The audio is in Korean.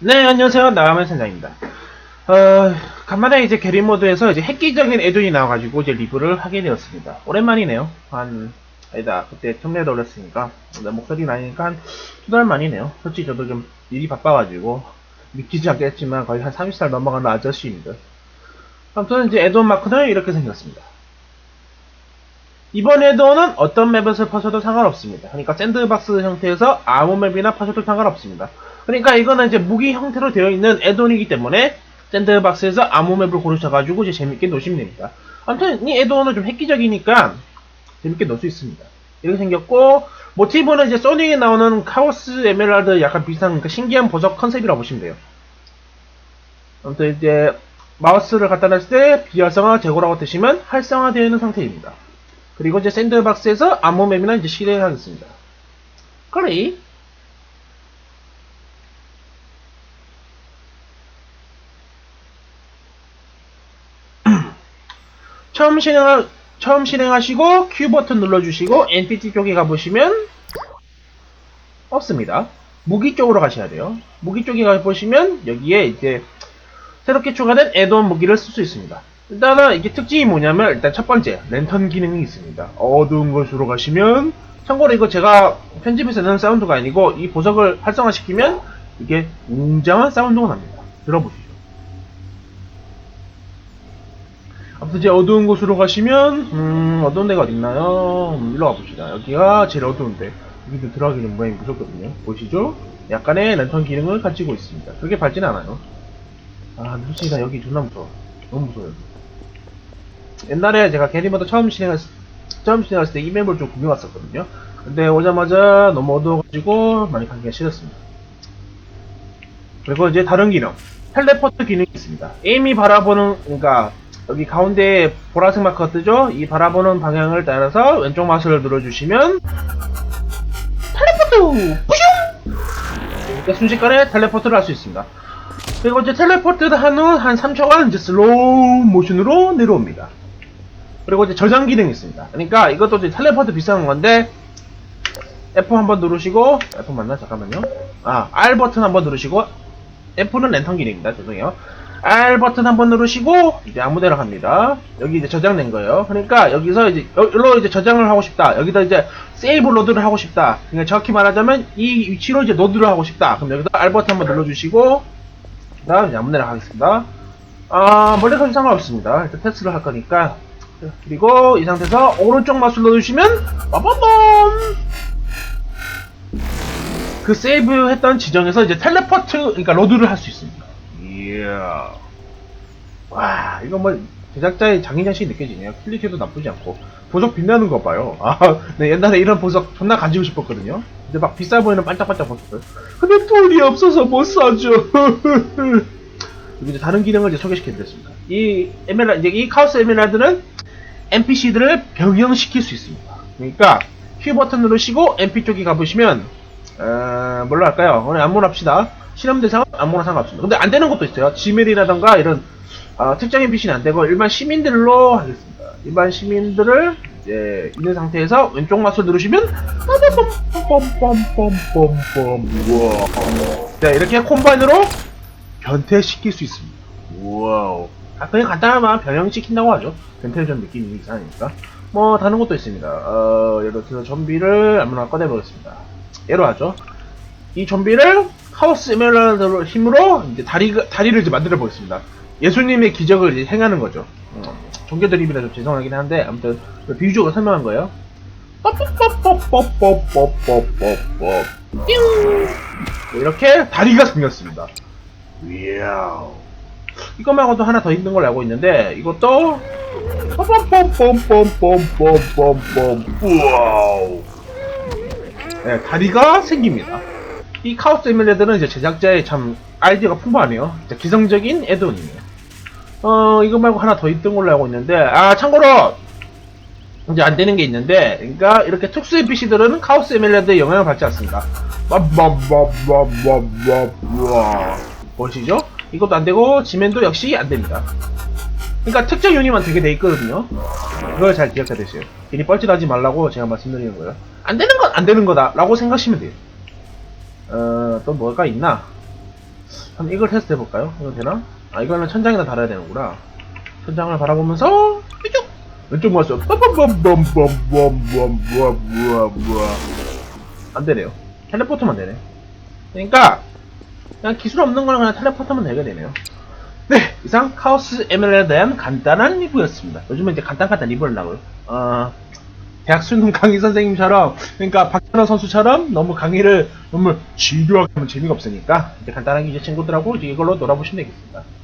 네, 안녕하세요. 나가면 선장입니다. 어, 간만에 이제 게리 모드에서 이제 획기적인 애돈이 나와가지고 이제 리뷰를 하게 되었습니다. 오랜만이네요. 한, 아니다. 그때 텀네일 올렸으니까. 내 목소리 나니까 한 두 달 만이네요. 솔직히 저도 좀 일이 바빠가지고. 믿기지 않겠지만 거의 한 30살 넘어가는 아저씨입니다. 아무튼 이제 애돈 마크는 이렇게 생겼습니다. 이번 애돈은 어떤 맵에서 퍼셔도 상관없습니다. 그러니까 샌드박스 형태에서 아무 맵이나 퍼셔도 상관없습니다. 그러니까 이거는 이제 무기 형태로 되어 있는 애돈이기 때문에 샌드박스에서 아무 맵을 고르셔가지고 이제 재밌게 노시면 됩니다. 아무튼 이 애돈은 좀 획기적이니까 재밌게 놀 수 있습니다. 이렇게 생겼고 모티브는 이제 소닉에 나오는 카오스 에메랄드 약간 비슷한 그 신기한 보석 컨셉이라고 보시면 돼요. 아무튼 이제 마우스를 갖다 놨을 때 비활성화 제고라고 뜨시면 활성화되어 있는 상태입니다. 그리고 이제 샌드박스에서 암호 맵이나 이제 실행하겠습니다. 그래. 처음 실행 처음 실행하시고 Q 버튼 눌러주시고 NPT 쪽에 가보시면 없습니다. 무기 쪽으로 가셔야 돼요. 무기 쪽에 가보시면 여기에 이제 새롭게 추가된 애드온 무기를 쓸 수 있습니다. 일단은 이게 특징이 뭐냐면 일단 첫 번째 랜턴 기능이 있습니다. 어두운 곳으로 가시면 참고로 이거 제가 편집해서 내는 사운드가 아니고 이 보석을 활성화시키면 이게 웅장한 사운드가 납니다. 들어보시죠. 아무튼 이제 어두운 곳으로 가시면 음 어두운 데가 어딨나요? 음, 일로 와봅시다. 여기가 제일 어두운데 여기도 들어가기는 모양이 무섭거든요. 보시죠? 약간의 랜턴 기능을 가지고 있습니다. 그렇게 밝진 않아요. 아, 솔직히 나 여기 존나 무서워. 너무 무서워요. 옛날에 제가 게리모드 처음 실행했, 처음 실행했을 때 이 맵을 좀 구경 왔었거든요. 근데 오자마자 너무 어두워가지고 많이 가기가 싫었습니다. 그리고 이제 다른 기능. 텔레포트 기능이 있습니다. 에임이 바라보는, 그러니까 여기 가운데 보라색 마크가 뜨죠? 이 바라보는 방향을 따라서 왼쪽 마우스를 눌러주시면 텔레포트! 뿌슝! 이렇게 순식간에 텔레포트를 할 수 있습니다. 그리고 이제 텔레포트를 한 후 한 3초간 이제 슬로우 모션으로 내려옵니다. 그리고 이제 저장 기능이 있습니다. 그러니까 이것도 이제 텔레포트 비슷한 건데 F 한번 누르시고 F 맞나? 잠깐만요. 아 R 버튼 한번 누르시고 F는 랜턴 기능입니다. 죄송해요. R 버튼 한 번 누르시고 이제 아무 데나 갑니다. 여기 이제 저장된 거예요. 그러니까 여기서 이제 여기로 이제 저장을 하고 싶다. 여기다 이제 세이브 로드를 하고 싶다. 그러니까 정확히 말하자면 이 위치로 이제 로드를 하고 싶다. 그럼 여기서 R 버튼 한 번 눌러주시고 그다음 이제 아무 데나 가겠습니다. 아 멀리 가도 상관없습니다. 일단 테스트를 할 거니까 그리고 이 상태에서 오른쪽 마우스 눌러주시면 빠밤밤 그 세이브 했던 지정에서 이제 텔레포트 그러니까 로드를 할 수 있습니다. 이야 와 이거 뭐 제작자의 장인장식이 느껴지네요. 퀄리티도 나쁘지 않고 보석 빛나는 거 봐요. 아, 네 옛날에 이런 보석 존나 가지고 싶었거든요. 근데 막 비싸 보이는 반짝반짝 보석들. 근데 돈이 없어서 못 사죠. 그리고 이제 다른 기능을 이제 소개시켜드렸습니다. 이 에메랄 이제 이 카오스 에메랄드는 NPC들을 병영시킬 수 있습니다. 그러니까 Q 버튼 누르시고 NP 쪽에 가보시면 어, 뭘로 할까요? 오늘 아무나 합시다. 실험 대상은 아무나 상관없습니다. 근데 안 되는 것도 있어요. 지멜이라던가 이런 어, 특정 NPC는 안 되고 일반 시민들로 하겠습니다. 일반 시민들을 이제 있는 상태에서 왼쪽 마우스 누르시면 빰빰빰빰빰빰빰 우와. 자 이렇게 콤바인으로 변태시킬 수 있습니다. 와우. 아, 그냥 간단하면 변형시킨다고 하죠. 변태를 좀 느낌이 이상하니까. 뭐, 다른 것도 있습니다. 어, 예를 들어서 좀비를 아무나 꺼내보겠습니다. 예로 하죠. 이 좀비를 카오스 에메랄드 힘으로 이제 다리, 다리를 이제 만들어 보겠습니다. 예수님의 기적을 이제 행하는 거죠. 어, 종교 드립이라 좀 죄송하긴 한데, 아무튼, 비유적으로 설명한 거예요. 이렇게 다리가 생겼습니다. 이야. 이거 말고도 하나 더 있는 걸로 알고 있는데 이것도 빰빰빰빰빰빰빰빰 우와우 네, 다리가 생깁니다. 이 카오스 에밀레드는 이제 제작자의 참 아이디어가 풍부하네요. 기성적인 애드온이네요. 어 이거 말고 하나 더 있던 걸로 알고 있는데 아 참고로 이제 안 되는 게 있는데 그러니까 이렇게 특수 NPC들은 카오스 에밀레드의 영향을 받지 않습니다. 보시죠? 이것도 안 되고 지멘도 역시 안 됩니다. 그러니까 특정 유닛만 되게 돼 있거든요. 그걸 잘 기억해 두세요. 괜히 뻘짓하지 말라고 제가 말씀드리는 거예요. 안 되는 건 안 되는 거다라고 생각하시면 돼요. 어, 또 뭐가 있나? 한번 이걸 테스트 해볼까요? 이거 되나? 아, 이거는 천장에다 달아야 되는구나. 천장을 바라보면서, 이쪽! 왼쪽 맞죠? 안 되네요. 텔레포트만 되네. 그러니까, 그냥 기술 없는 거랑 그냥 텔레포트만 되게 되네요. 네, 이상 카오스 ML에 대한 간단한 리뷰였습니다. 요즘은 이제 간단간단 리뷰를 나고요. 어... 대학 수능 강의 선생님처럼 그러니까 박찬호 선수처럼 너무 강의를 너무 지루하게 하면 재미가 없으니까 이제 간단하게 이제 친구들하고 이제 이걸로 놀아보시면 되겠습니다